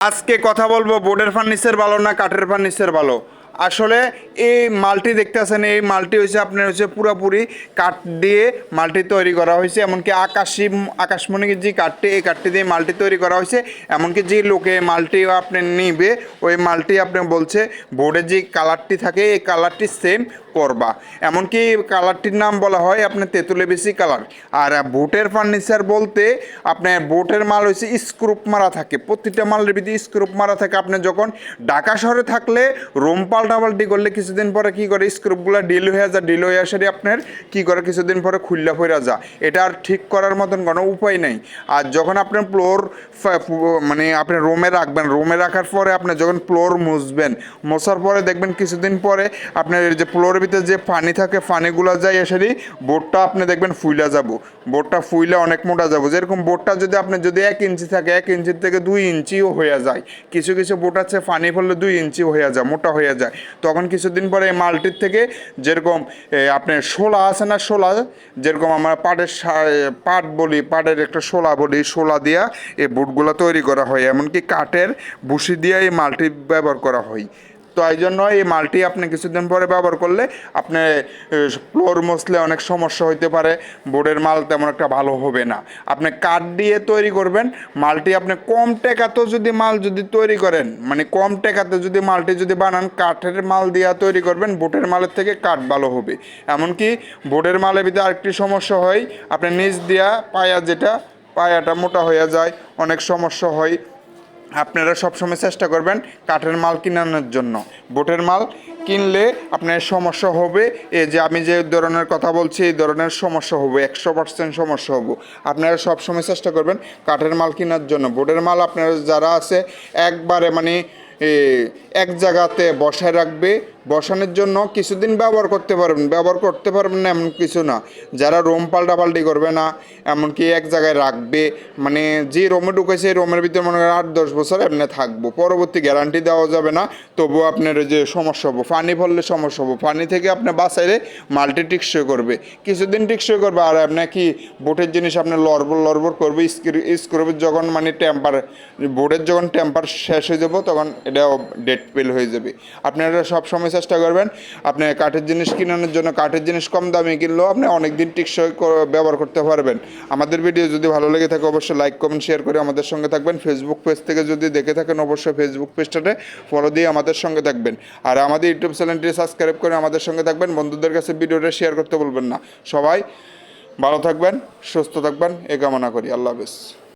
আজকে কথা বলব বোর্ডের ফার্নিচার ভালো না কাঠের ফার্নিচার ভালো? আসলে এই মালটি দেখতেছেন, এই মালটি হয়েছে আপনার হচ্ছে পুরোপুরি কাঠ দিয়ে মালটি তৈরি করা হয়েছে এমনকি আকাশি আকাশমণি যে কাঠটি, এই কাঠটি দিয়ে মালটি তৈরি করা হয়েছে এমনকি যে লোকে মালটি আপনি নিবে, ওই মালটি আপনি বলছে বোর্ডের যে কালারটি থাকে, এই কালারটি সেম করবা। এমনকি কালারটির নাম বলা হয় আপনার তেঁতুলে বেশি কালার। আর বোটের ফার্নিচার বলতে আপনার বোটের মাল হচ্ছে স্ক্রুপ মারা থাকে, প্রতিটা মালের ভিতরে স্ক্রুপ মারা থাকে। আপনি যখন ঢাকা শহরে থাকলে রুম পাল্টাপাল্টি করলে কিছুদিন পরে কি করে স্ক্রুপগুলো ডিল হয়ে যায়, ডিল হয়ে আসারই আপনার, কি করে কিছুদিন পরে খুল্লা ফেরা যা এটা আর ঠিক করার মতন কোনো উপায় নেই। আর যখন আপনার ফ্লোর মানে আপনি রুমে রাখবেন রুমে রাখার পরে আপনি যখন ফ্লোর মুছবেন, মোছার পরে দেখবেন কিছুদিন পরে আপনার যে ফ্লোরের ভিতরে যে পানি থাকে, পানিগুলো যায় এসেরই বোর্ডটা আপনি দেখবেন ফুইলা যাব। বোর্ডটা ফুইলে অনেক মোটা যাব। যেরকম বোর্ডটা যদি আপনি, যদি এক ইঞ্চি থাকে, এক ইঞ্চির থেকে দুই ইঞ্চিও হয়ে যায়। কিছু কিছু বোট আছে, পানি পড়লে দুই ইঞ্চি হয়ে যায়, মোটা হয়ে যায়। তখন কিছুদিন পরে এই মালটির থেকে যেরকম আপনার শোলা আছে না শোলা? যেরকম আমরা পাটের পাট বলি, পাটের একটা শোলা বলি, শোলা দিয়া এই বুটগুলো তৈরি করা হয়। এমনকি কাঠের বুসি দিয়ে এই মালটি ব্যবহার করা হয়। তো এই জন্য এই মালটি আপনি কিছুদিন পরে ব্যবহার করলে আপনি ফ্লোর মসলে অনেক সমস্যা হইতে পারে, বোর্ডের মাল তেমন একটা ভালো হবে না। আপনি কাঠ দিয়ে তৈরি করবেন, মালটি আপনি কম টাকাতেও যদি মাল যদি তৈরি করেন মানে কম টাকাতে যদি মালটি যদি বানান, কাঠের মাল দিয়ে তৈরি করবেন, বোটের মালের থেকে কাঠ ভালো হবে। এমনকি বোর্ডের মালের ভিতরে আরেকটি সমস্যা হয়, আপনি নিচ দিয়া পায়া যেটা, পায়াটা মোটা হয়ে যায়, অনেক সমস্যা হয় আপনারা সবসময় চেষ্টা করবেন কাঠের মাল কিনানোর জন্য। বোটের মাল কিনলে আপনার সমস্যা হবে। এই যে আমি যে ধরনের কথা বলছি এই ধরনের সমস্যা হবে একশো পার্সেন্ট সমস্যা হবে। আপনারা সবসময় চেষ্টা করবেন কাঠের মাল কেনার জন্য। বোর্ডের মাল আপনারা যারা আছে একবারে মানে এ, এক জায়গাতে বসায় রাখবে। বসানোর জন্য কিছুদিন ব্যবহার করতে পারবেন ব্যবহার করতে পারবেন না এমন কিছু না। যারা রোম পাল্টাপাল্টি করবে না এমনকি এক জায়গায় রাখবে মানে যে রোমে ঢুকেছে এই রোমের ভিতরে মনে করেন আট দশ বছর এমনি থাকব। পরবর্তী গ্যারান্টি দেওয়া যাবে না তবুও আপনার যে সমস্যা হব। পানি পড়লে সমস্যা হব। পানি থেকে আপনি বাঁচাইলে মাল্টি টিকসই করবে। কিছুদিন টিকসই করবে, আর আপনার কি বোটের জিনিস আপনি লড়বর লড়বর করবে স্ক্রুবের যখন মানে টেম্পার বোটের যখন টেম্পার শেষ হয়ে যাব, তখন এটা ডেট পেল হয়ে যাবে। আপনারা সব সময় চেষ্টা করবেন, আপনি কাঠের জিনিস কেনানোর জন্য কাঠের জিনিস কম দামে কিনলেও আপনি অনেক দিন টিকসই ব্যবহার করতে পারবেন। আমাদের ভিডিও যদি ভালো লেগে থাকে, অবশ্যই লাইক কমেন্ট শেয়ার করে আমাদের সঙ্গে থাকবেন। ফেসবুক পেজ থেকে যদি দেখে থাকেন, অবশ্যই ফেসবুক পেজটাতে ফলো দিয়ে আমাদের সঙ্গে থাকবেন। আর আমাদের ইউটিউব চ্যানেলটি সাবস্ক্রাইব করে আমাদের সঙ্গে থাকবেন। বন্ধুদের কাছে ভিডিওটা শেয়ার করতে বলবেন না। সবাই ভালো থাকবেন, সুস্থ থাকবেন এ কামনা করি। আল্লাহ হাফেজ।